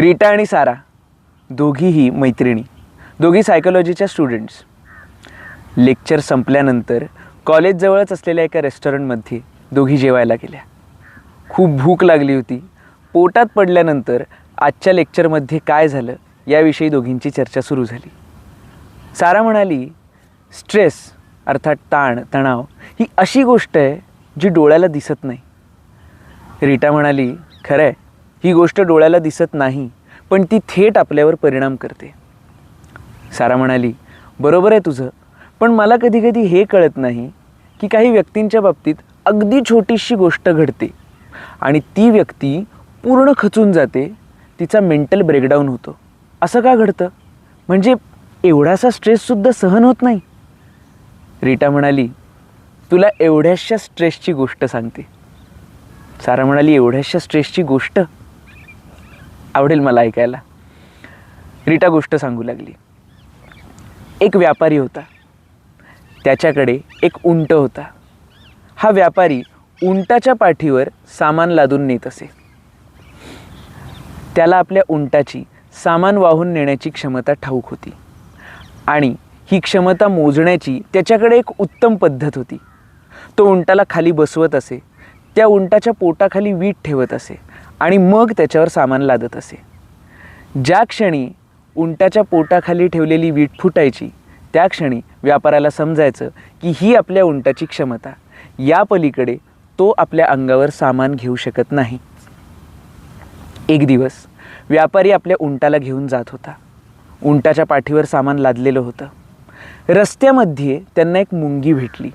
Rita आणि सारा दोघीही मैत्रिणी दोघी सायकोलॉजीच्या स्टुडंट्स लेक्चर संपल्यानंतर कॉलेजजवळच असलेल्या एका रेस्टॉरंटमध्ये दोघी जेवायला गेल्या. खूप भूक लागली होती. पोटात पडल्यानंतर आजच्या लेक्चरमध्ये काय झालं याविषयी दोघींची चर्चा सुरू झाली. सारा म्हणाली स्ट्रेस अर्थात ताण तणाव ही अशी गोष्ट आहे जी डोळ्याला दिसत नाही. रीटा म्हणाली खरं आहे ही गोष्ट डोळ्याला दिसत नाही पण ती थेट आपल्यावर परिणाम करते. सारा म्हणाली बरोबर आहे तुझं पण मला कधी कधी हे कळत नाही की काही व्यक्तींच्या बाबतीत अगदी छोटीशी गोष्ट घडते आणि ती व्यक्ती पूर्ण खचून जाते तिचा मेंटल ब्रेकडाऊन होतो. असं का घडतं? म्हणजे एवढासा स्ट्रेससुद्धा सहन होत नाही. रीटा म्हणाली तुला एवढ्याशा स्ट्रेसची गोष्ट सांगते. सारा म्हणाली एवढ्याशा स्ट्रेसची गोष्ट? आवडेल मला ऐकायला. रीटा गोष्ट सांगू लागली. एक व्यापारी होता. त्याच्याकडे एक उंट होता. हा व्यापारी उंटाच्या पाठीवर सामान लादून नेत असे. त्याला आपल्या उंटाची सामान वाहून नेण्याची क्षमता ठाऊक होती. आणि ही क्षमता मोजण्याची त्याच्याकडे एक उत्तम पद्धत होती. तो उंटाला खाली बसवत असे. त्या उंटाच्या पोटाखाली वीट ठेवत असे. आणि मग त्याच्यावर सामान लादत असे. ज्या क्षणी उंटाच्या पोटाखाली ठेवलेली वीट फुटायची त्या क्षणी व्यापाऱ्याला समजायचं की ही आपल्या उंटाची क्षमता. या पलीकडे तो आपल्या अंगावर सामान घेऊ शकत नाही. एक दिवस व्यापारी आपल्या उंटाला घेऊन जात होता. उंटाच्या पाठीवर सामान लादलेलं होतं. रस्त्यामध्ये त्यांना एक मुंगी भेटली.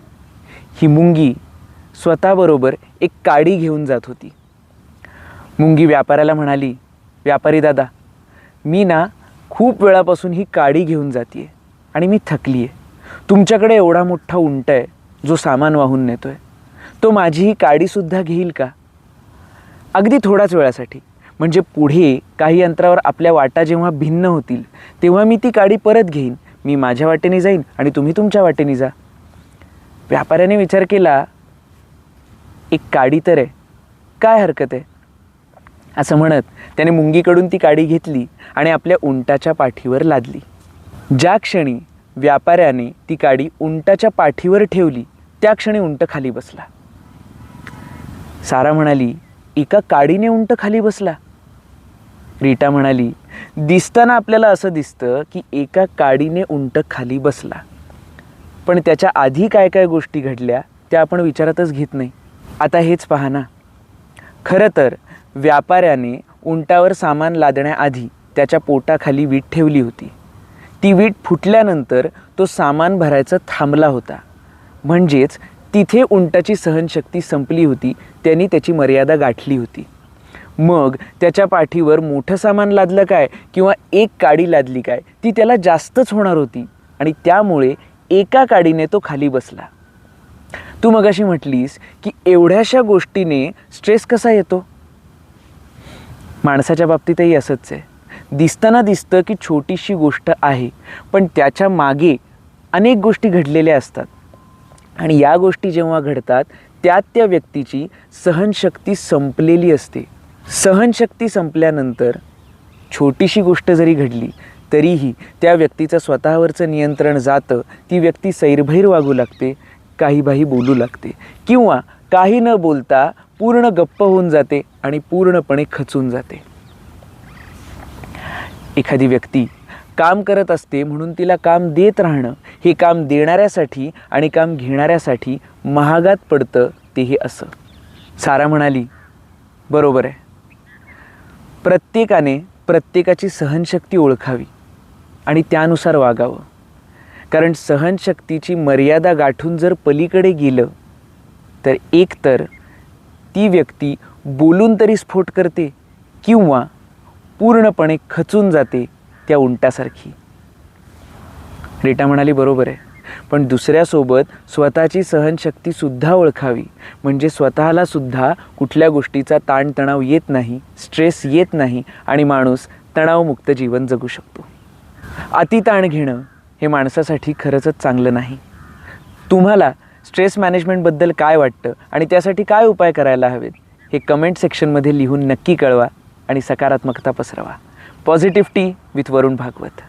ही मुंगी स्वतःबरोबर एक काडी घेऊन जात होती. मुंगी व्यापाऱ्याला म्हणाली व्यापारी दादा मी ना खूप वेळापासून ही काडी घेऊन जाते आणि मी थकली आहे तुमच्याकडे एवढा मोठा उंट आहे जो सामान वाहून नेतो आहे तो माझी ही काडीसुद्धा घेईल का? अगदी थोड्याच वेळासाठी म्हणजे पुढे काही अंतरावर आपल्या वाटा जेव्हा भिन्न होतील तेव्हा मी ती काडी परत घेईन. मी माझ्या वाटेने जाईन आणि तुम्ही तुमच्या वाटेने जा. व्यापाऱ्याने विचार केला एक काडी तर आहे. काय हरकत आहे? असं म्हणत त्याने मुंगीकडून ती काडी घेतली आणि आपल्या उंटाच्या पाठीवर लादली. ज्या क्षणी व्यापाऱ्याने ती काडी उंटाच्या पाठीवर ठेवली त्या क्षणी उंट खाली बसला. सारा म्हणाली एका काडीने उंट खाली बसला. रीटा म्हणाली दिसताना आपल्याला असं दिसतं की एका काडीने उंट खाली बसला. पण त्याच्या आधी काय काय गोष्टी घडल्या त्या आपण विचारातच घेत नाही. आता हेच पहा ना. खरं तर व्यापाऱ्याने उंटावर सामान लादण्याआधी त्याच्या पोटाखाली वीट ठेवली होती. ती वीट फुटल्यानंतर तो सामान भरायचा थांबला होता. म्हणजेच तिथे उंटाची सहनशक्ती संपली होती त्यांनी त्याची मर्यादा गाठली होती. मग त्याच्या पाठीवर मोठं सामान लादलं काय किंवा एक काडी लादली काय ती त्याला जास्तच होणार होती आणि त्यामुळे एका काडीने तो खाली बसला. तू मगाशी म्हटलीस की एवढ्याशा गोष्टीने स्ट्रेस कसा येतो? माणसाच्या बाबतीतही असंच आहे. दिसताना दिसतं की छोटीशी गोष्ट आहे पण त्याच्यामागे अनेक गोष्टी घडलेल्या असतात. आणि या गोष्टी जेव्हा घडतात त्यात त्या व्यक्तीची सहनशक्ती संपलेली असते. सहनशक्ती संपल्यानंतर छोटीशी गोष्ट जरी घडली तरीही त्या व्यक्तीचं स्वतःवरचं नियंत्रण जातं ती व्यक्ती सैरभैर वागू लागते काही बाही बोलू लागते. किंवा काही न बोलता पूर्ण गप्प होऊन जाते आणि पूर्णपणे खचून जाते. एखादी व्यक्ती काम करत असते म्हणून तिला काम देत राहणं हे काम देणाऱ्यासाठी आणि काम घेणाऱ्यासाठी महागात पडतं तेही असं. सारा म्हणाली बरोबर आहे. प्रत्येकाने प्रत्येकाची सहनशक्ती ओळखावी आणि त्यानुसार वागावं. कारण सहनशक्तीची मर्यादा गाठून जर पलीकडे गेलं तर एकतर ती व्यक्ती बोलून तरी स्फोट करते किंवा पूर्णपणे खचून जाते त्या उंटासारखी रेटा म्हणाली बरोबर आहे. पण दुसऱ्यासोबत स्वतःची सहनशक्तीसुद्धा ओळखावी. म्हणजे स्वतःला सुद्धा कुठल्या गोष्टीचा ताणतणाव येत नाही स्ट्रेस येत नाही आणि माणूस तणावमुक्त जीवन जगू शकतो. अतिताण घेणं हे माणसासाठी खरंचच चांगलं नाही. तुम्हाला स्ट्रेस मॅनेजमेंटबद्दल काय वाटतं आणि त्यासाठी काय उपाय करायला हवेत? हे कमेंट सेक्शनमध्ये लिहून नक्की कळवा आणि सकारात्मकता पसरवा. Positive tea with Varun Bhagwat.